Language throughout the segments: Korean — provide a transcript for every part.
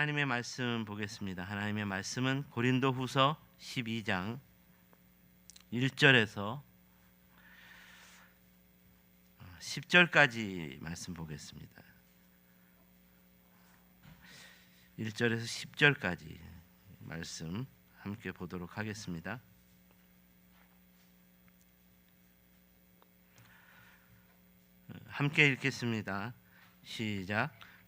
하나님의 말씀 보겠습니다. 하나님의 말씀은 고린도후서 12장 1절에서 10절까지 말씀 보겠습니다. 1절에서 10절까지 말씀 함께 보도록 하겠습니다. 함께 읽겠습니다. 시작.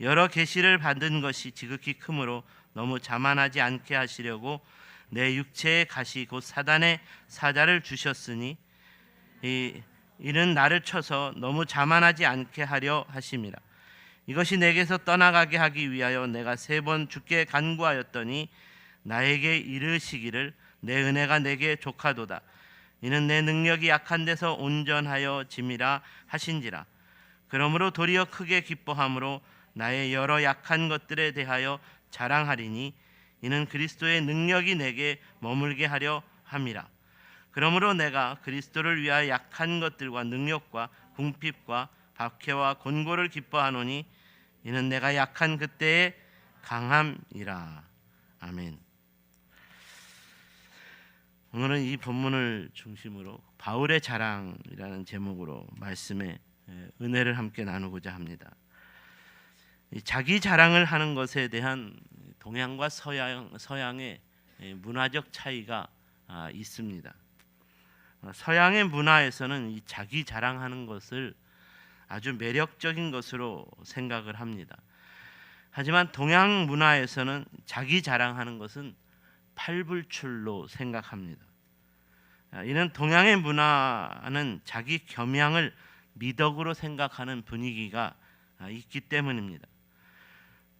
여러 계시를 받은 것이 지극히 크므로 너무 자만하지 않게 하시려고 내 육체의 가시 곧 사단의 사자를 주셨으니 이, 이는 나를 쳐서 너무 자만하지 않게 하려 하심이라 이것이 내게서 떠나가게 하기 위하여 내가 세 번 주께 간구하였더니 나에게 이르시기를 내 은혜가 내게 족하도다. 이는 내 능력이 약한 데서 온전하여 짐이라 하신지라. 그러므로 도리어 크게 기뻐함으로 나의 여러 약한 것들에 대하여 자랑하리니 이는 그리스도의 능력이 내게 머물게 하려 함이라. 그러므로 내가 그리스도를 위하여 약한 것들과 능력과 궁핍과 박해와 곤고를 기뻐하노니 이는 내가 약한 그때의 강함이라. 아멘. 오늘은 이 본문을 중심으로 바울의 자랑이라는 제목으로 말씀에 은혜를 함께 나누고자 합니다. 자기 자랑을 하는 것에 대한 동양과 서양 서양의 문화적 차이가 아, 있습니다. 어, 서양의 문화에서는 이 자기 자랑하는 것을 아주 매력적인 것으로 생각을 합니다. 하지만 동양 문화에서는 자기 자랑하는 것은 팔불출로 생각합니다. 아, 이는 동양의 문화는 자기 겸양을 미덕으로 생각하는 분위기가 아, 있기 때문입니다.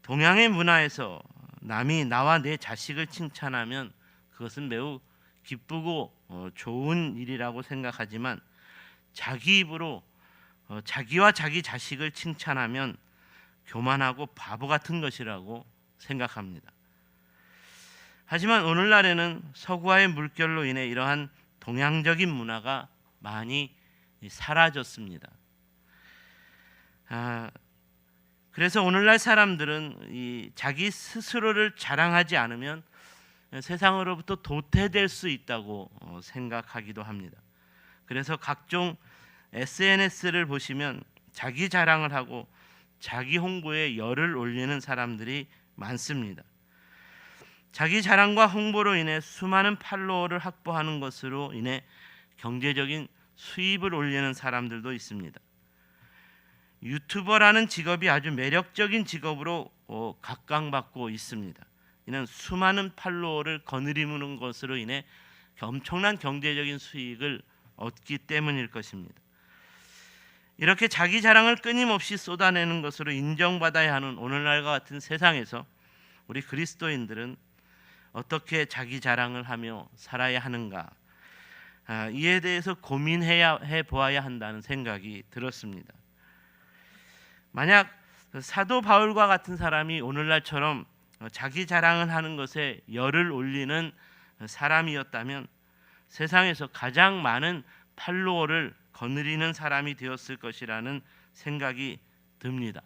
동양의 문화에서 남이 나와 내 자식을 칭찬하면 그것은 매우 기쁘고 어, 좋은 일이라고 생각하지만 자기 입으로 어, 자기와 자기 자식을 칭찬하면 교만하고 바보 같은 것이라고 생각합니다. 하지만 오늘날에는 서구화의 물결로 인해 이러한 동양적인 문화가 많이 사라졌습니다. 아, 그래서 오늘날 사람들은 이 자기 스스로를 자랑하지 않으면 세상으로부터 도태될 수 있다고 어, 생각하기도 합니다. 그래서 각종 SNS를 보시면 자기 자랑을 하고 자기 홍보에 열을 올리는 사람들이 많습니다. 자기 자랑과 홍보로 인해 수많은 팔로워를 확보하는 것으로 인해 경제적인 수입을 올리는 사람들도 있습니다. 유튜버라는 직업이 아주 매력적인 직업으로 어, 각광받고 있습니다. 이는 수많은 팔로워를 거느리는 것으로 인해 엄청난 경제적인 수익을 얻기 때문일 것입니다. 이렇게 자기 자랑을 끊임없이 쏟아내는 것으로 인정받아야 하는 오늘날과 같은 세상에서 우리 그리스도인들은 어떻게 자기 자랑을 하며 살아야 하는가 아, 이에 대해서 고민해야 해 보아야 한다는 생각이 들었습니다. 만약 사도 바울과 같은 사람이 오늘날처럼 자기 자랑을 하는 것에 열을 올리는 사람이었다면 세상에서 가장 많은 팔로워를 거느리는 사람이 되었을 것이라는 생각이 듭니다.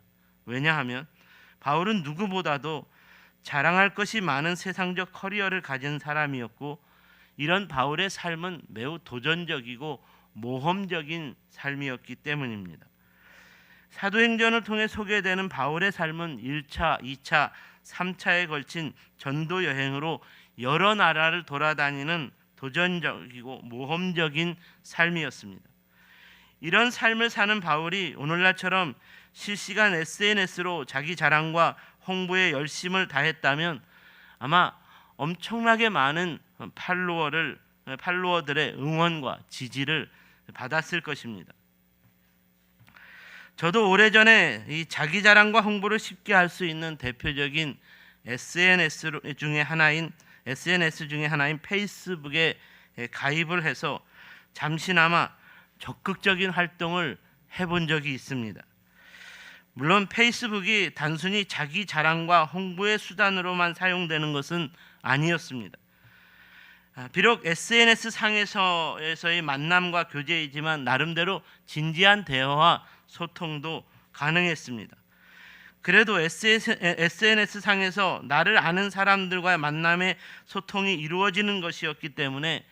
왜냐하면 바울은 누구보다도 자랑할 것이 많은 세상적 커리어를 가진 사람이었고 이런 바울의 삶은 매우 도전적이고 모험적인 삶이었기 때문입니다. 사도행전을 통해 소개되는 바울의 삶은 1차, 2차, 3차에 걸친 전도 여행으로 여러 나라를 돌아다니는 도전적이고 모험적인 삶이었습니다. 이런 삶을 사는 바울이 오늘날처럼 실시간 SNS로 자기 자랑과 홍보에 열심을 다했다면 아마 엄청나게 많은 팔로워를 팔로워들의 응원과 지지를 받았을 것입니다. 저도 오래전에 이 자기 자랑과 홍보를 쉽게 할 수 있는 대표적인 SNS 중에 하나인 SNS 중에 하나인 페이스북에 가입을 해서 잠시나마 적극적인 활동을 해본 적이 있습니다. 물론 페이스북이 단순히 자기 자랑과 홍보의 수단으로만 사용되는 것은 아니었습니다. 아, 비록 SNS 상에서의 만남과 교제이지만 나름대로 진지한 대화와 소통도 가능했습니다. 그래도 SNS 상에서 나를 아는 사람들과의 만남의 소통이 이루어지는 것이었기 때문에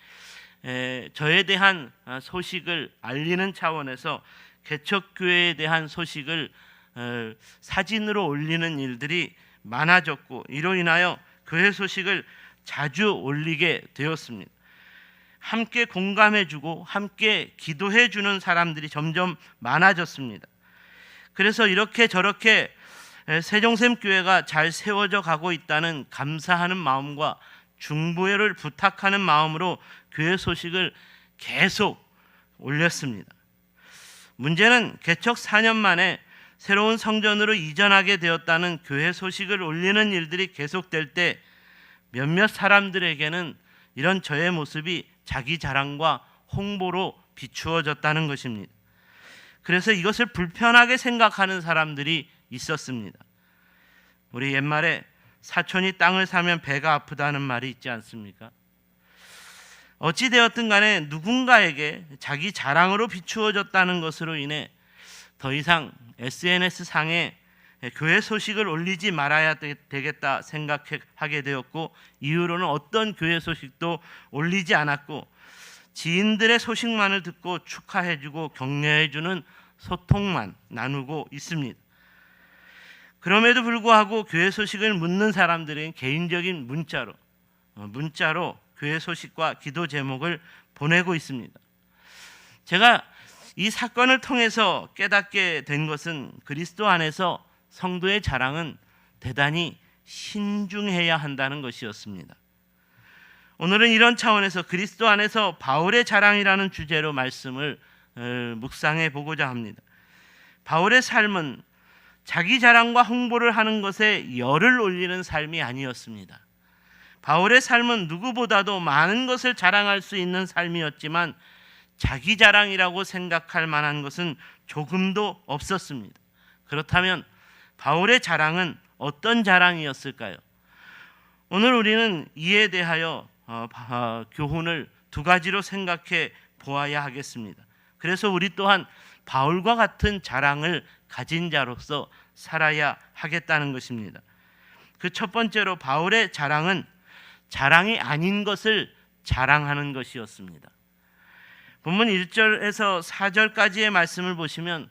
에, 저에 대한 아, 소식을 알리는 차원에서 개척교회에 대한 소식을 어, 사진으로 올리는 일들이 많아졌고 이로 인하여 교회 소식을 자주 올리게 되었습니다. 함께 공감해주고 함께 기도해주는 사람들이 점점 많아졌습니다. 그래서 이렇게 저렇게 세종샘 교회가 잘 세워져 가고 있다는 감사하는 마음과 중보회를 부탁하는 마음으로 교회 소식을 계속 올렸습니다. 문제는 개척 4년 만에 새로운 성전으로 이전하게 되었다는 교회 소식을 올리는 일들이 계속될 때 몇몇 사람들에게는 이런 저의 모습이 자기 자랑과 홍보로 비추어졌다는 것입니다. 그래서 이것을 불편하게 생각하는 사람들이 있었습니다. 우리 옛말에 사촌이 땅을 사면 배가 아프다는 말이 있지 않습니까? 어찌 되었든 간에 누군가에게 자기 자랑으로 비추어졌다는 것으로 인해 더 이상 SNS 상에 교회 소식을 올리지 말아야 되겠다 생각하게 되었고 이후로는 어떤 교회 소식도 올리지 않았고 지인들의 소식만을 듣고 축하해주고 격려해주는 소통만 나누고 있습니다. 그럼에도 불구하고 교회 소식을 묻는 사람들은 개인적인 문자로 어, 문자로 교회 소식과 기도 제목을 보내고 있습니다. 제가 이 사건을 통해서 깨닫게 된 것은 그리스도 안에서 성도의 자랑은 대단히 신중해야 한다는 것이었습니다. 오늘은 이런 차원에서 그리스도 안에서 바울의 자랑이라는 주제로 말씀을 어, 묵상해 보고자 합니다. 바울의 삶은 자기 자랑과 홍보를 하는 것에 열을 올리는 삶이 아니었습니다. 바울의 삶은 누구보다도 많은 것을 자랑할 수 있는 삶이었지만 자기 자랑이라고 생각할 만한 것은 조금도 없었습니다. 그렇다면 바울의 자랑은 어떤 자랑이었을까요? 오늘 우리는 이에 대하여 어, 어, 교훈을 두 가지로 생각해 보아야 하겠습니다. 그래서 우리 또한 바울과 같은 자랑을 가진 자로서 살아야 하겠다는 것입니다. 그 첫 번째로 바울의 자랑은 자랑이 아닌 것을 자랑하는 것이었습니다. 본문 1절에서 4절까지의 말씀을 보시면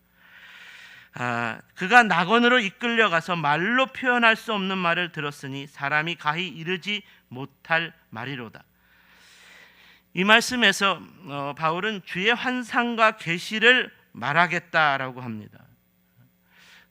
아, 그가 낙원으로 이끌려가서 말로 표현할 수 없는 말을 들었으니 사람이 가히 이르지 못할 말이로다. 이 말씀에서 어, 바울은 주의 환상과 계시를 말하겠다라고 합니다.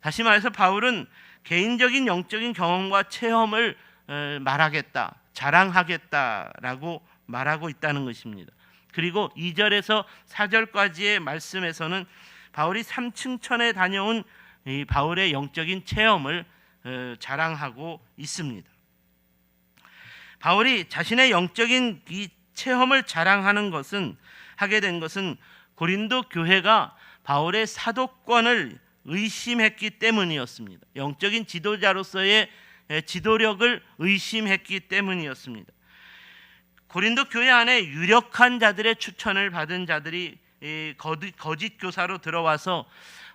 다시 말해서 바울은 개인적인 영적인 경험과 체험을 어, 말하겠다, 자랑하겠다라고 말하고 있다는 것입니다. 그리고 2절에서 4절까지의 말씀에서는 바울이 삼층천에 다녀온 이 바울의 영적인 체험을 어, 자랑하고 있습니다. 바울이 자신의 영적인 이 체험을 자랑하는 것은 하게 된 것은 고린도 교회가 바울의 사도권을 의심했기 때문이었습니다. 영적인 지도자로서의 지도력을 의심했기 때문이었습니다. 고린도 교회 안에 유력한 자들의 추천을 받은 자들이 이 거짓, 교사로 들어와서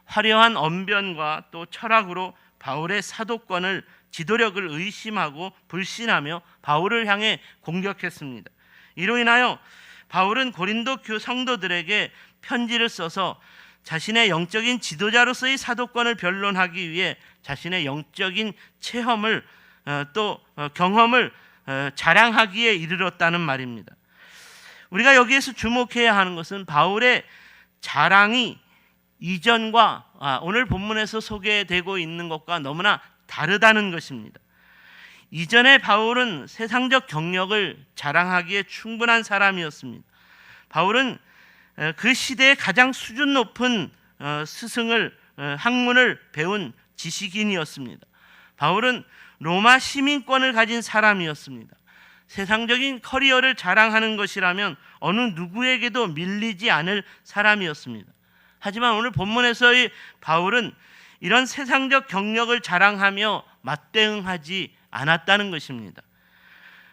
화려한 언변과 또 철학으로 바울의 사도권을 지도력을 의심하고 불신하며 바울을 향해 공격했습니다. 이로 인하여 바울은 고린도 교 성도들에게 편지를 써서 자신의 영적인 지도자로서의 사도권을 변론하기 위해 자신의 영적인 체험을 어, 또 어, 경험을 어, 자랑하기에 이르렀다는 말입니다. 우리가 여기에서 주목해야 하는 것은 바울의 자랑이 이전과 아, 오늘 본문에서 소개되고 있는 것과 너무나 다르다는 것입니다. 이전에 바울은 세상적 경력을 자랑하기에 충분한 사람이었습니다. 바울은 어, 그 시대의 가장 수준 높은 어, 스승을 어, 학문을 배운 지식인이었습니다. 바울은 로마 시민권을 가진 사람이었습니다. 세상적인 커리어를 자랑하는 것이라면 어느 누구에게도 밀리지 않을 사람이었습니다. 하지만 오늘 본문에서의 바울은 이런 세상적 경력을 자랑하며 맞대응하지 않았다는 것입니다.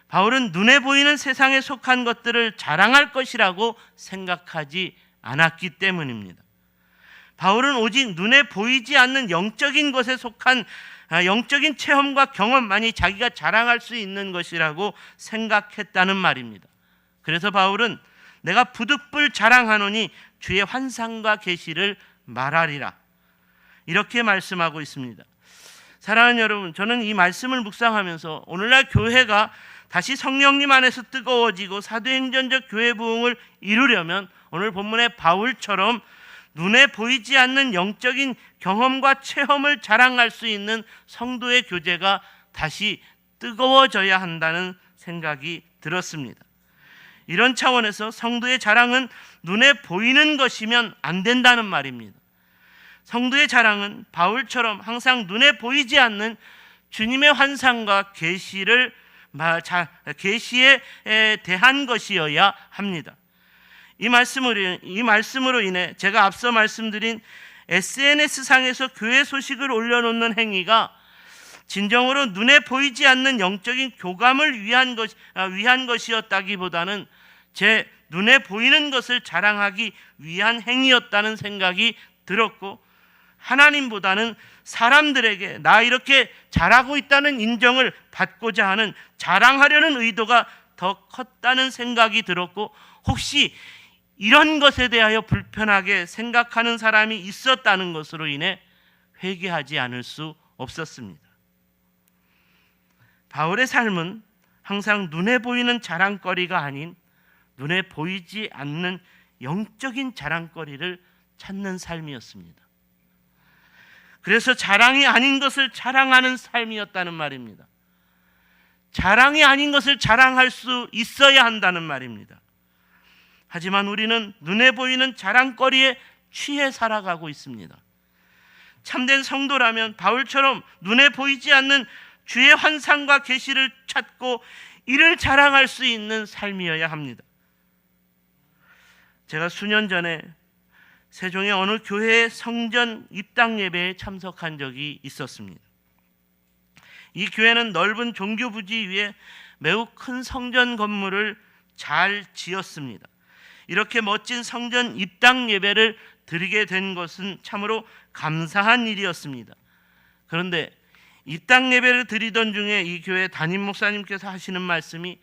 바울은 눈에 보이는 세상에 속한 것들을 자랑할 것이라고 생각하지 않았기 때문입니다. 바울은 오직 눈에 보이지 않는 영적인 것에 속한 아, 영적인 체험과 경험만이 자기가 자랑할 수 있는 것이라고 생각했다는 말입니다. 그래서 바울은 내가 부득불 자랑하노니 주의 환상과 계시를 말하리라. 이렇게 말씀하고 있습니다. 사랑하는 여러분, 저는 이 말씀을 묵상하면서 오늘날 교회가 다시 성령님 안에서 뜨거워지고 사도행전적 교회 부흥을 이루려면 오늘 본문의 바울처럼 눈에 보이지 않는 영적인 경험과 체험을 자랑할 수 있는 성도의 교제가 다시 뜨거워져야 한다는 생각이 들었습니다. 이런 차원에서 성도의 자랑은 눈에 보이는 것이면 안 된다는 말입니다. 성도의 자랑은 바울처럼 항상 눈에 보이지 않는 주님의 환상과 계시를 계시에 대한 것이어야 합니다. 이 말씀으로 이 말씀으로 인해 제가 앞서 말씀드린 SNS 상에서 교회 소식을 올려놓는 행위가 진정으로 눈에 보이지 않는 영적인 교감을 위한 것 아, 위한 것이었다기보다는 제 눈에 보이는 것을 자랑하기 위한 행위였다는 생각이 들었고 하나님보다는 사람들에게 나 이렇게 잘하고 있다는 인정을 받고자 하는 자랑하려는 의도가 더 컸다는 생각이 들었고 혹시 이런 것에 대하여 불편하게 생각하는 사람이 있었다는 것으로 인해 회개하지 않을 수 없었습니다. 바울의 삶은 항상 눈에 보이는 자랑거리가 아닌 눈에 보이지 않는 영적인 자랑거리를 찾는 삶이었습니다. 그래서 자랑이 아닌 것을 자랑하는 삶이었다는 말입니다. 자랑이 아닌 것을 자랑할 수 있어야 한다는 말입니다. 하지만 우리는 눈에 보이는 자랑거리에 취해 살아가고 있습니다. 참된 성도라면 바울처럼 눈에 보이지 않는 주의 환상과 계시를 찾고 이를 자랑할 수 있는 삶이어야 합니다. 제가 수년 전에 세종의 어느 교회의 성전 입당 예배에 참석한 적이 있었습니다. 이 교회는 넓은 종교 부지 위에 매우 큰 성전 건물을 잘 지었습니다. 이렇게 멋진 성전 입당 예배를 드리게 된 것은 참으로 감사한 일이었습니다. 그런데 입당 예배를 드리던 중에 이 교회 담임 목사님께서 하시는 말씀이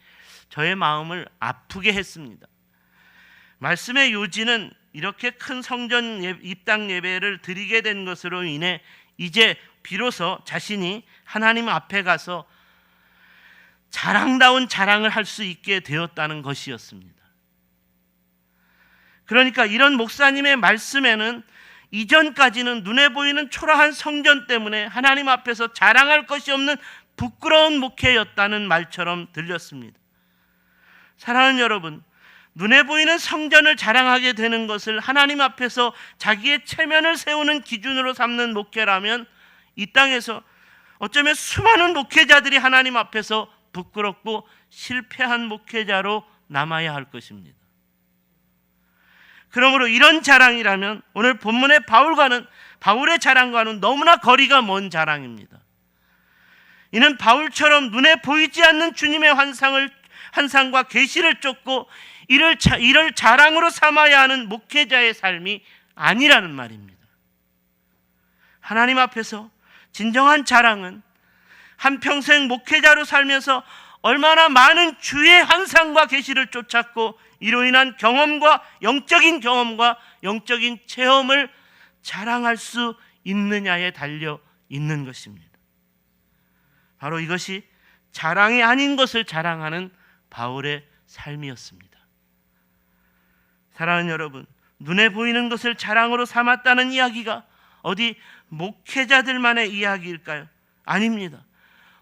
저의 마음을 아프게 했습니다. 말씀의 요지는 이렇게 큰 성전 입당 예배를 드리게 된 것으로 인해 이제 비로소 자신이 하나님 앞에 가서 자랑다운 자랑을 할 수 있게 되었다는 것이었습니다. 그러니까 이런 목사님의 말씀에는 이전까지는 눈에 보이는 초라한 성전 때문에 하나님 앞에서 자랑할 것이 없는 부끄러운 목회였다는 말처럼 들렸습니다. 사랑하는 여러분, 눈에 보이는 성전을 자랑하게 되는 것을 하나님 앞에서 자기의 체면을 세우는 기준으로 삼는 목회라면 이 땅에서 어쩌면 수많은 목회자들이 하나님 앞에서 부끄럽고 실패한 목회자로 남아야 할 것입니다. 그러므로 이런 자랑이라면 오늘 본문의 바울과는 바울의 자랑과는 너무나 거리가 먼 자랑입니다. 이는 바울처럼 눈에 보이지 않는 주님의 환상을 환상과 계시를 쫓고 이를 자, 이를 자랑으로 삼아야 하는 목회자의 삶이 아니라는 말입니다. 하나님 앞에서 진정한 자랑은 한평생 목회자로 살면서 얼마나 많은 주의 환상과 계시를 쫓았고 이로 인한 경험과 영적인 경험과 영적인 체험을 자랑할 수 있느냐에 달려 있는 것입니다. 바로 이것이 자랑이 아닌 것을 자랑하는 바울의 삶이었습니다. 사랑하는 여러분, 눈에 보이는 것을 자랑으로 삼았다는 이야기가 어디 목회자들만의 이야기일까요? 아닙니다.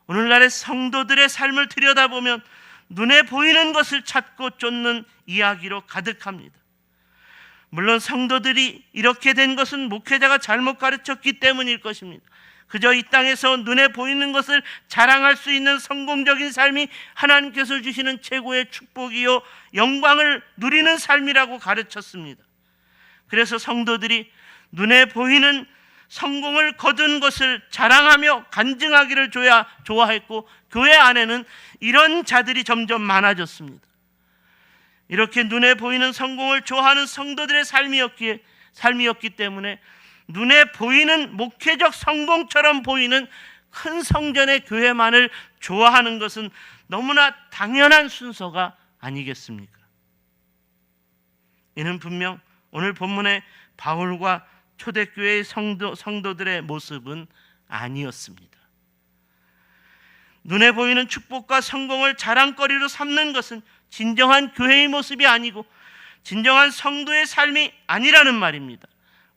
오늘날의 성도들의 삶을 들여다보면 눈에 보이는 것을 찾고 쫓는 이야기로 가득합니다. 물론 성도들이 이렇게 된 것은 목회자가 잘못 가르쳤기 때문일 것입니다. 그저 이 땅에서 눈에 보이는 것을 자랑할 수 있는 성공적인 삶이 하나님께서 주시는 최고의 축복이요 영광을 누리는 삶이라고 가르쳤습니다. 그래서 성도들이 눈에 보이는 성공을 거둔 것을 자랑하며 간증하기를 줘야 좋아했고 교회 안에는 이런 자들이 점점 많아졌습니다. 이렇게 눈에 보이는 성공을 좋아하는 성도들의 삶이었기에 삶이었기 때문에 눈에 보이는 목회적 성공처럼 보이는 큰 성전의 교회만을 좋아하는 것은 너무나 당연한 순서가 아니겠습니까? 이는 분명 오늘 본문의 바울과 초대교회의 성도, 성도들의 모습은 아니었습니다. 눈에 보이는 축복과 성공을 자랑거리로 삼는 것은 진정한 교회의 모습이 아니고 진정한 성도의 삶이 아니라는 말입니다.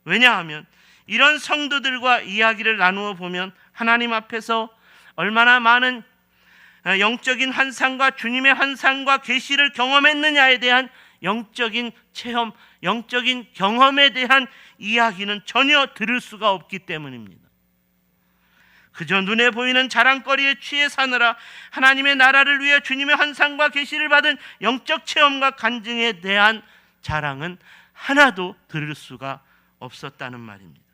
왜냐하면 이런 성도들과 이야기를 나누어 보면 하나님 앞에서 얼마나 많은 영적인 환상과 주님의 환상과 계시를 경험했느냐에 대한 영적인 체험, 영적인 경험에 대한 이야기는 전혀 들을 수가 없기 때문입니다. 그저 눈에 보이는 자랑거리에 취해 사느라 하나님의 나라를 위해 주님의 환상과 계시를 받은 영적 체험과 간증에 대한 자랑은 하나도 들을 수가 없었다는 말입니다.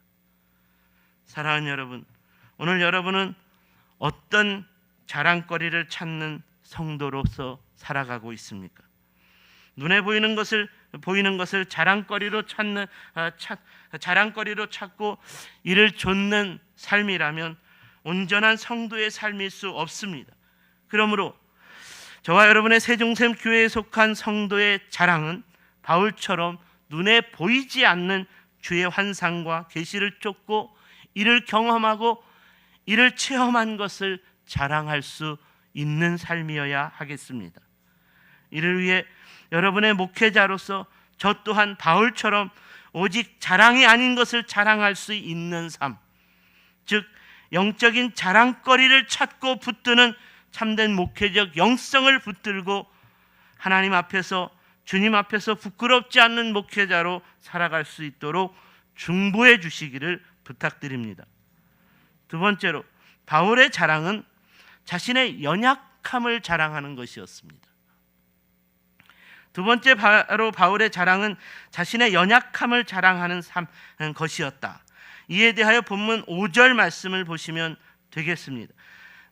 사랑하는 여러분, 오늘 여러분은 어떤 자랑거리를 찾는 성도로서 살아가고 있습니까? 눈에 보이는 것을 보이는 것을 자랑거리로 찾는 아, 찾, 자랑거리로 찾고 이를 좇는 삶이라면 온전한 성도의 삶일 수 없습니다. 그러므로 저와 여러분의 세종샘 교회에 속한 성도의 자랑은 바울처럼 눈에 보이지 않는 주의 환상과 계시를 쫓고 이를 경험하고 이를 체험한 것을 자랑할 수 있는 삶이어야 하겠습니다. 이를 위해 여러분의 목회자로서 저 또한 바울처럼 오직 자랑이 아닌 것을 자랑할 수 있는 삶, 즉 영적인 자랑거리를 찾고 붙드는 참된 목회적 영성을 붙들고 하나님 앞에서 주님 앞에서 부끄럽지 않는 목회자로 살아갈 수 있도록 중보해 주시기를 부탁드립니다. 두 번째로 바울의 자랑은 자신의 연약함을 자랑하는 것이었습니다. 두 번째 바로 바울의 자랑은 자신의 연약함을 자랑하는 것이었다. 이에 대하여 본문 5절 말씀을 보시면 되겠습니다.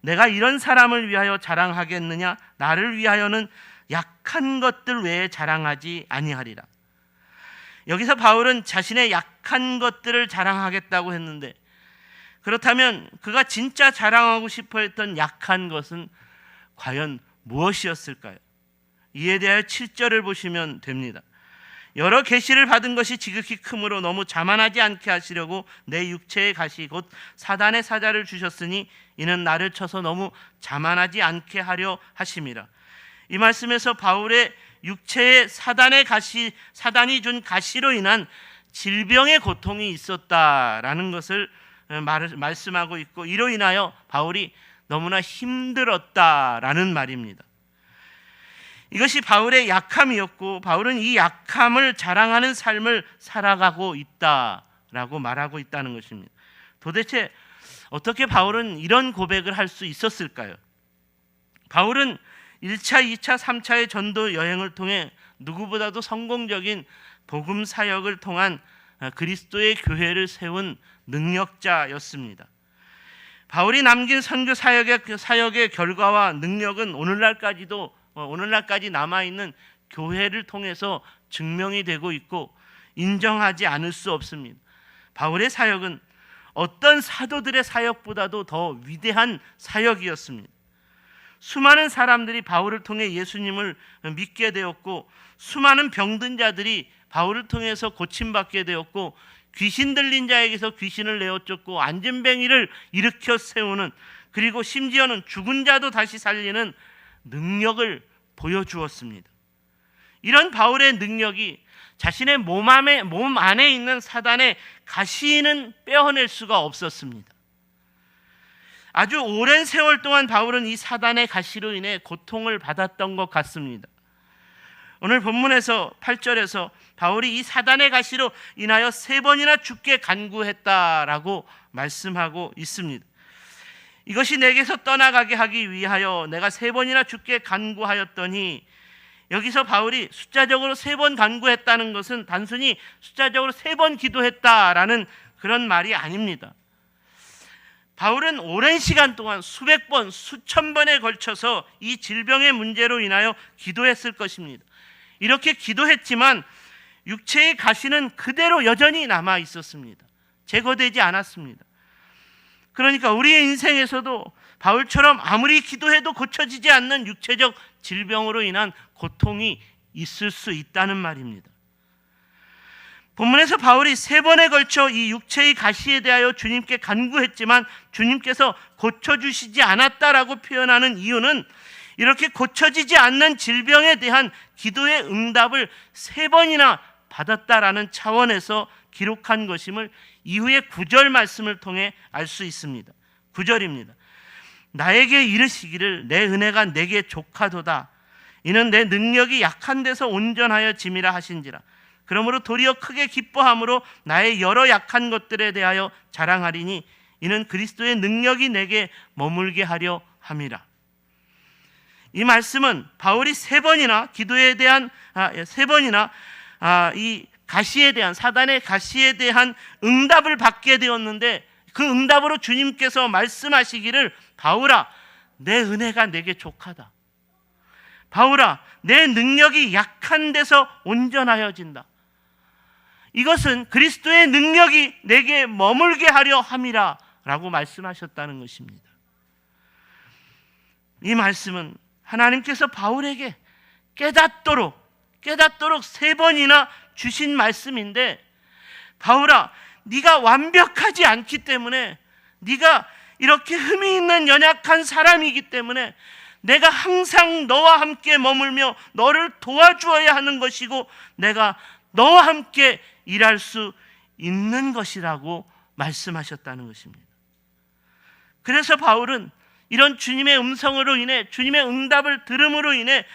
내가 이런 사람을 위하여 자랑하겠느냐? 나를 위하여는 약한 것들 외에 자랑하지 아니하리라. 여기서 바울은 자신의 약한 것들을 자랑하겠다고 했는데 그렇다면 그가 진짜 자랑하고 싶어 했던 약한 것은 과연 무엇이었을까요? 이에 대하여 7절을 보시면 됩니다. 여러 계시를 받은 것이 지극히 크므로 너무 자만하지 않게 하시려고 내 육체의 가시 곧 사단의 사자를 주셨으니 이는 나를 쳐서 너무 자만하지 않게 하려 하심이라. 이 말씀에서 바울의 육체의 사단의 가시 사단이 준 가시로 인한 질병의 고통이 있었다라는 것을 말, 말씀하고 있고 이로 인하여 바울이 너무나 힘들었다라는 말입니다. 이것이 바울의 약함이었고 바울은 이 약함을 자랑하는 삶을 살아가고 있다라고 말하고 있다는 것입니다. 도대체 어떻게 바울은 이런 고백을 할 수 있었을까요? 바울은 1차, 2차, 3차의 전도 여행을 통해 누구보다도 성공적인 복음 사역을 통한 그리스도의 교회를 세운 능력자였습니다. 바울이 남긴 선교 사역의 사역의 결과와 능력은 오늘날까지도 어, 오늘날까지 남아 있는 교회를 통해서 증명이 되고 있고 인정하지 않을 수 없습니다. 바울의 사역은 어떤 사도들의 사역보다도 더 위대한 사역이었습니다. 수많은 사람들이 바울을 통해 예수님을 믿게 되었고 수많은 병든 자들이 바울을 통해서 고침받게 되었고 귀신 들린 자에게서 귀신을 내어쫓고 안전뱅이를 일으켜 세우는 그리고 심지어는 죽은 자도 다시 살리는 능력을 보여주었습니다. 이런 바울의 능력이 자신의 몸 안에, 몸 안에 있는 사단의 가시는 빼어낼 수가 없었습니다. 아주 오랜 세월 동안 바울은 이 사단의 가시로 인해 고통을 받았던 것 같습니다. 오늘 본문에서 8절에서 바울이 이 사단의 가시로 인하여 세 번이나 죽게 간구했다라고 말씀하고 있습니다. 이것이 내게서 떠나가게 하기 위하여 내가 세 번이나 죽게 간구하였더니 여기서 바울이 숫자적으로 세 번 간구했다는 것은 단순히 숫자적으로 세 번 기도했다라는 그런 말이 아닙니다. 바울은 오랜 시간 동안 수백 번, 수천 번에 걸쳐서 이 질병의 문제로 인하여 기도했을 것입니다. 이렇게 기도했지만 육체의 가시는 그대로 여전히 남아 있었습니다. 제거되지 않았습니다. 그러니까 우리의 인생에서도 바울처럼 아무리 기도해도 고쳐지지 않는 육체적 질병으로 인한 고통이 있을 수 있다는 말입니다. 본문에서 바울이 세 번에 걸쳐 이 육체의 가시에 대하여 주님께 간구했지만 주님께서 고쳐주시지 않았다라고 표현하는 이유는 이렇게 고쳐지지 않는 질병에 대한 기도의 응답을 세 번이나 받았다라는 차원에서 기록한 것임을 이후의 구절 말씀을 통해 알 수 있습니다. 구절입니다. 나에게 이르시기를 내 은혜가 내게 족하도다. 이는 내 능력이 약한 데서 온전하여 짐이라 하신지라. 그러므로 도리어 크게 기뻐함으로 나의 여러 약한 것들에 대하여 자랑하리니 이는 그리스도의 능력이 내게 머물게 하려 함이라. 이 말씀은 바울이 세 번이나 기도에 대한 아, 세 번이나 아, 이 가시에 대한 사단의 가시에 대한 응답을 받게 되었는데 그 응답으로 주님께서 말씀하시기를 바울아 내 은혜가 내게 족하다. 바울아 내 능력이 약한 데서 온전하여진다. 이것은 그리스도의 능력이 내게 머물게 하려 함이라 라고 말씀하셨다는 것입니다. 이 말씀은 하나님께서 바울에게 깨닫도록 깨닫도록 세 번이나 주신 말씀인데 바울아 네가 완벽하지 않기 때문에 네가 이렇게 흠이 있는 연약한 사람이기 때문에 내가 항상 너와 함께 머물며 너를 도와주어야 하는 것이고 내가 너와 함께 일할 수 있는 것이라고 말씀하셨다는 것입니다. 그래서 바울은 이런 주님의 음성으로 인해 주님의 응답을 들음으로 인해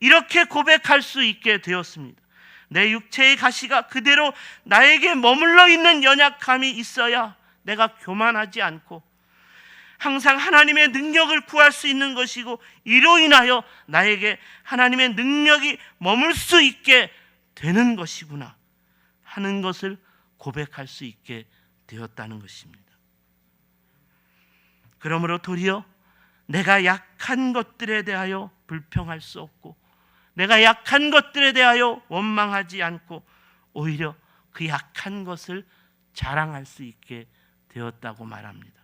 이렇게 고백할 수 있게 되었습니다. 내 육체의 가시가 그대로 나에게 머물러 있는 연약함이 있어야 내가 교만하지 않고 항상 하나님의 능력을 구할 수 있는 것이고 이로 인하여 나에게 하나님의 능력이 머물 수 있게 되는 것이구나 하는 것을 고백할 수 있게 되었다는 것입니다. 그러므로 도리어 내가 약한 것들에 대하여 불평할 수 없고 내가 약한 것들에 대하여 원망하지 않고 오히려 그 약한 것을 자랑할 수 있게 되었다고 말합니다.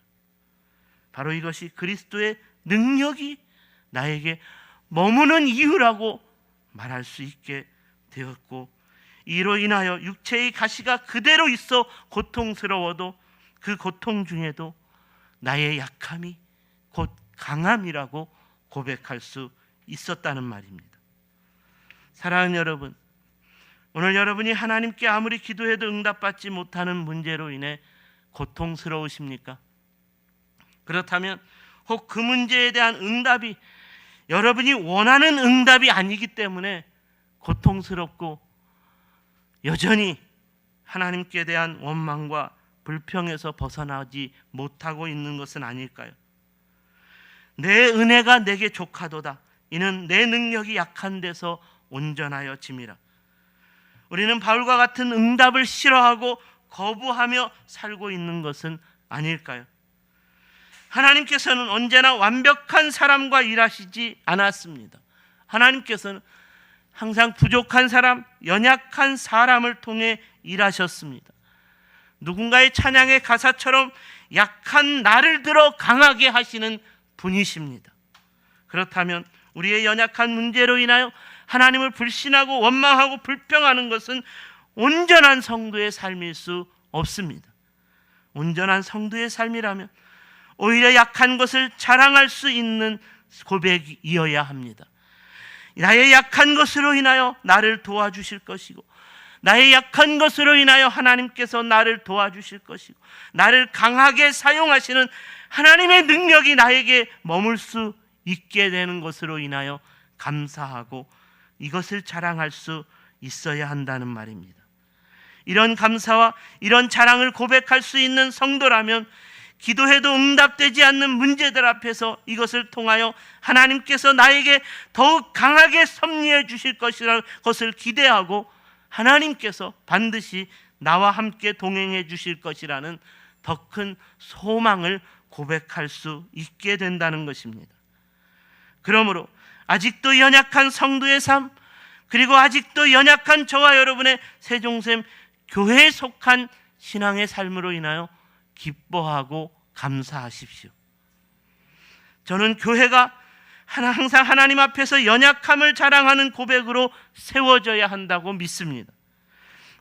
바로 이것이 그리스도의 능력이 나에게 머무는 이유라고 말할 수 있게 되었고 이로 인하여 육체의 가시가 그대로 있어 고통스러워도 그 고통 중에도 나의 약함이 곧 강함이라고 고백할 수 있었다는 말입니다. 사랑하는 여러분, 오늘 여러분이 하나님께 아무리 기도해도 응답받지 못하는 문제로 인해 고통스러우십니까? 그렇다면 혹 그 문제에 대한 응답이 여러분이 원하는 응답이 아니기 때문에 고통스럽고 여전히 하나님께 대한 원망과 불평에서 벗어나지 못하고 있는 것은 아닐까요? 내 은혜가 내게 족하도다. 이는 내 능력이 약한 데서 온전하여 짐이라. 우리는 바울과 같은 응답을 싫어하고 거부하며 살고 있는 것은 아닐까요? 하나님께서는 언제나 완벽한 사람과 일하시지 않았습니다. 하나님께서는 항상 부족한 사람, 연약한 사람을 통해 일하셨습니다. 누군가의 찬양의 가사처럼 약한 나를 들어 강하게 하시는 분이십니다. 그렇다면 우리의 연약한 문제로 인하여 하나님을 불신하고 원망하고 불평하는 것은 온전한 성도의 삶일 수 없습니다. 온전한 성도의 삶이라면 오히려 약한 것을 자랑할 수 있는 고백이어야 합니다. 나의 약한 것으로 인하여 나를 도와주실 것이고 나의 약한 것으로 인하여 하나님께서 나를 도와주실 것이고 나를 강하게 사용하시는 하나님의 능력이 나에게 머물 수 있게 되는 것으로 인하여 감사하고 이것을 자랑할 수 있어야 한다는 말입니다. 이런 감사와 이런 자랑을 고백할 수 있는 성도라면 기도해도 응답되지 않는 문제들 앞에서 이것을 통하여 하나님께서 나에게 더욱 강하게 섭리해 주실 것이라는 것을 기대하고 하나님께서 반드시 나와 함께 동행해 주실 것이라는 더 큰 소망을 고백할 수 있게 된다는 것입니다. 그러므로 아직도 연약한 성도의 삶 그리고 아직도 연약한 저와 여러분의 세종샘 교회에 속한 신앙의 삶으로 인하여 기뻐하고 감사하십시오. 저는 교회가 항상 하나님 앞에서 연약함을 자랑하는 고백으로 세워져야 한다고 믿습니다.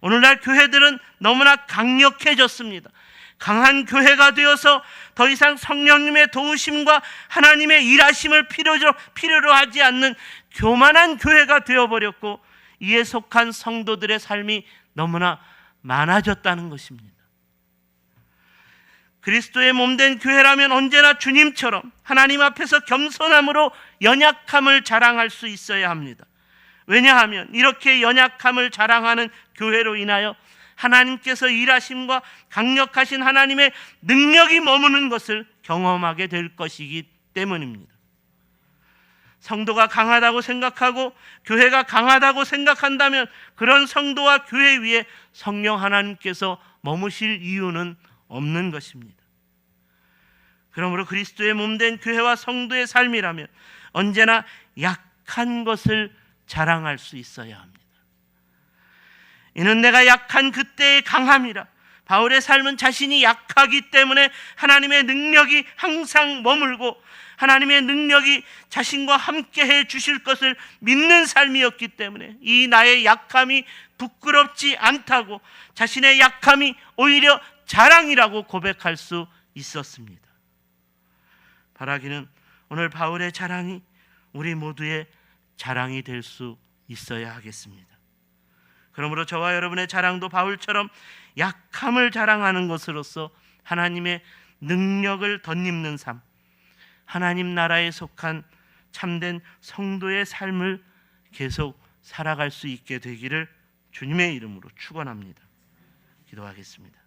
오늘날 교회들은 너무나 강력해졌습니다. 강한 교회가 되어서 더 이상 성령님의 도우심과 하나님의 일하심을 필요로, 필요로 하지 않는 교만한 교회가 되어버렸고 이에 속한 성도들의 삶이 너무나 많아졌다는 것입니다. 그리스도의 몸된 교회라면 언제나 주님처럼 하나님 앞에서 겸손함으로 연약함을 자랑할 수 있어야 합니다. 왜냐하면 이렇게 연약함을 자랑하는 교회로 인하여 하나님께서 일하심과 강력하신 하나님의 능력이 머무는 것을 경험하게 될 것이기 때문입니다. 성도가 강하다고 생각하고 교회가 강하다고 생각한다면 그런 성도와 교회 위에 성령 하나님께서 머무실 이유는 없는 것입니다. 그러므로 그리스도의 몸된 교회와 성도의 삶이라면 언제나 약한 것을 자랑할 수 있어야 합니다. 이는 내가 약한 그때의 강함이라. 바울의 삶은 자신이 약하기 때문에 하나님의 능력이 항상 머물고 하나님의 능력이 자신과 함께 해 주실 것을 믿는 삶이었기 때문에 이 나의 약함이 부끄럽지 않다고 자신의 약함이 오히려 자랑이라고 고백할 수 있었습니다. 바라기는 오늘 바울의 자랑이 우리 모두의 자랑이 될 수 있어야 하겠습니다. 그러므로 저와 여러분의 자랑도 바울처럼 약함을 자랑하는 것으로서 하나님의 능력을 덧입는 삶, 하나님 나라에 속한 참된 성도의 삶을 계속 살아갈 수 있게 되기를 주님의 이름으로 축원합니다. 기도하겠습니다.